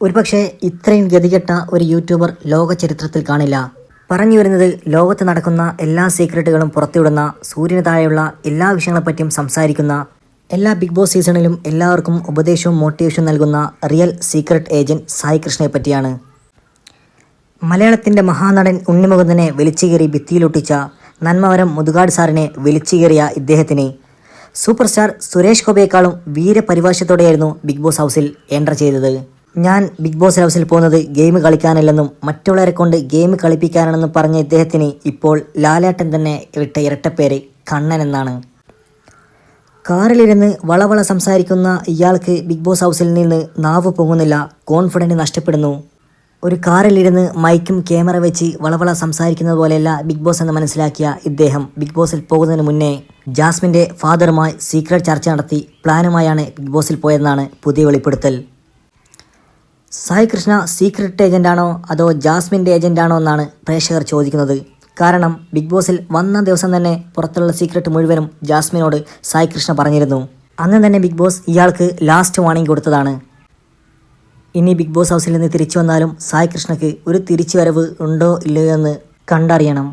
ഒരുപക്ഷെ ഇത്രയും ഗതികെട്ട ഒരു യൂട്യൂബർ ലോക ചരിത്രത്തിൽ കാണില്ല. പറഞ്ഞു വരുന്നത് ലോകത്ത് നടക്കുന്ന എല്ലാ സീക്രട്ടുകളും പുറത്തുവിടുന്ന സൂര്യന് താഴെയുള്ള എല്ലാ വിഷയങ്ങളെപ്പറ്റിയും സംസാരിക്കുന്ന എല്ലാ ബിഗ് ബോസ് സീസണിലും എല്ലാവർക്കും ഉപദേശവും മോട്ടിവേഷനും നൽകുന്ന റിയൽ സീക്രട്ട് ഏജന്റ് സായി കൃഷ്ണയെ പറ്റിയാണ് മലയാളത്തിന്റെ മഹാനടൻ ഉണ്ണിമുകുന്ദനെ വലിച്ചുകീറി ഭിത്തിയിലൊട്ടിച്ച നന്മവരം മുതുകാട് സാറിനെ വലിച്ചുകീറിയ ഇദ്ദേഹത്തിന്. സൂപ്പർ സ്റ്റാർ സുരേഷ് ഗോപിയേക്കാളും വീരപരിഭാഷത്തോടെയായിരുന്നു ബിഗ് ബോസ് ഹൗസിൽ എന്റർ ചെയ്തത്. ഞാൻ ബിഗ് ബോസ് ഹൗസിൽ പോകുന്നത് ഗെയിം കളിക്കാനല്ലെന്നും മറ്റുള്ളവരെ കൊണ്ട് ഗെയിം കളിപ്പിക്കാനാണെന്നും പറഞ്ഞ ഇദ്ദേഹത്തിന് ഇപ്പോൾ ലാലേട്ടൻ തന്നെ വിട്ട ഇരട്ടപ്പേര് കണ്ണൻ എന്നാണ്. കാറിലിരുന്ന് വളവള സംസാരിക്കുന്ന ഇയാൾക്ക് ബിഗ് ബോസ് ഹൗസിൽ നിന്ന് നാവ് പൊങ്ങുന്നില്ല കോൺഫിഡന്റ് നഷ്ടപ്പെടുന്നു. ഒരു കാറിലിരുന്ന് മൈക്കും ക്യാമറ വെച്ച് വളവള സംസാരിക്കുന്നത് പോലെയല്ല ബിഗ് ബോസ് എന്ന് മനസ്സിലാക്കിയ ഇദ്ദേഹം. ബിഗ് ബോസിൽ പോകുന്നതിന് മുന്നേ ജാസ്മിന്റെ ഫാദറുമായി സീക്രട്ട് ചർച്ച നടത്തി പ്ലാനുമായാണ് ബിഗ് ബോസിൽ പോയതെന്നാണ് പുതിയ വെളിപ്പെടുത്തൽ. സായി കൃഷ്ണ സീക്രട്ട് ഏജന്റാണോ അതോ ജാസ്മിന്റെ ഏജന്റാണോ എന്നാണ് പ്രേക്ഷകർ ചോദിക്കുന്നത്. കാരണം ബിഗ് ബോസിൽ വന്ന ദിവസം തന്നെ പുറത്തുള്ള സീക്രട്ട് മുഴുവനും ജാസ്മിനോട് സായ് കൃഷ്ണ പറഞ്ഞിരുന്നു. അന്ന് തന്നെ ബിഗ് ബോസ് ഇയാൾക്ക് ലാസ്റ്റ് വാണിംഗ് കൊടുത്തതാണ്. ഇനി ബിഗ് ബോസ് ഹൗസിൽ നിന്ന് തിരിച്ചു വന്നാലും സായ് കൃഷ്ണയ്ക്ക് ഒരു തിരിച്ചുവരവ് ഉണ്ടോ ഇല്ലയോ എന്ന് കണ്ടറിയണം.